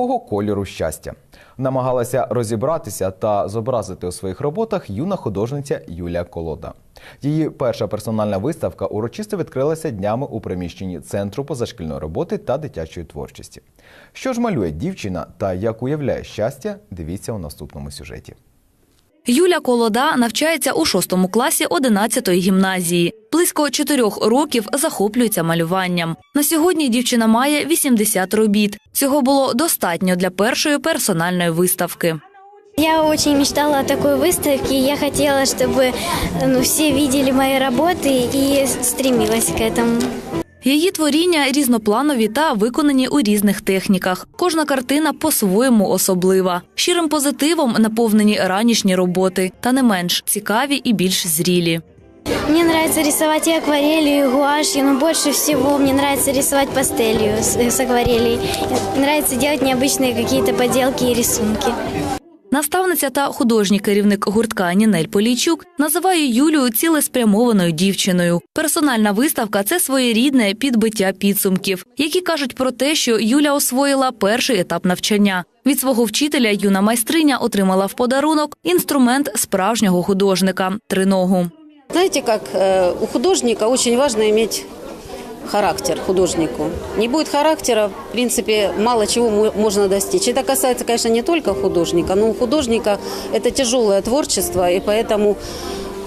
Якого кольору щастя намагалася розібратися та зобразити у своїх роботах юна художниця Юлія Колода. Її перша персональна виставка урочисто відкрилася днями у приміщенні центру позашкільної роботи та дитячої творчості. Що ж малює дівчина та як уявляє щастя, дивіться у наступному сюжеті. Юля Колода навчається у шостому класі 11-ї гімназії. Близько чотирьох років захоплюється малюванням. На сьогодні дівчина має 80 робіт. Цього було достатньо для першої персональної виставки. Я очень мечтала о такой выставке. Я хотела, чтобы ну, все видели мои работы и стремилась к этому. Її творіння різнопланові та виконані у різних техніках. Кожна картина по-своєму особлива. Щирим позитивом наповнені ранішні роботи, та не менш цікаві і більш зрілі. Мне нравится рисовать и акварелью, и гуашью, но больше всего мне нравится рисовать пастелью с, с акварелей. Нравится делать необычные какие-то поделки и рисунки. Наставниця та художній керівник гуртка Нінель Полійчук називає Юлію цілеспрямованою дівчиною. Персональна виставка це своєрідне підбиття підсумків, які кажуть про те, що Юля освоїла перший етап навчання. Від свого вчителя юна майстриня отримала в подарунок інструмент справжнього художника триногу. Знаете, как э, у художника очень важно иметь характер художнику. Не будет характера, в принципе, мало чего мо- можно достичь. Это касается, конечно, не только художника, но у художника это тяжелое творчество, и поэтому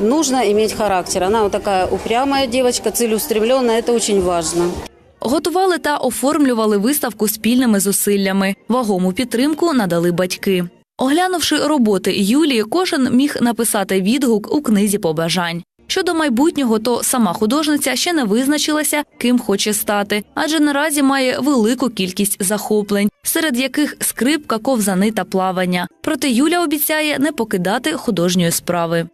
нужно иметь характер. Она вот такая упрямая девочка, целеустремленная, это очень важно. Готували та оформлювали виставку спільними зусиллями. Вагому підтримку надали батьки. Оглянувши роботи Юлії, кожен міг написати відгук у книзі побажань. Щодо майбутнього, то сама художниця ще не визначилася, ким хоче стати, адже наразі має велику кількість захоплень, серед яких скрипка, ковзани та плавання. Проте Юля обіцяє не покидати художньої справи.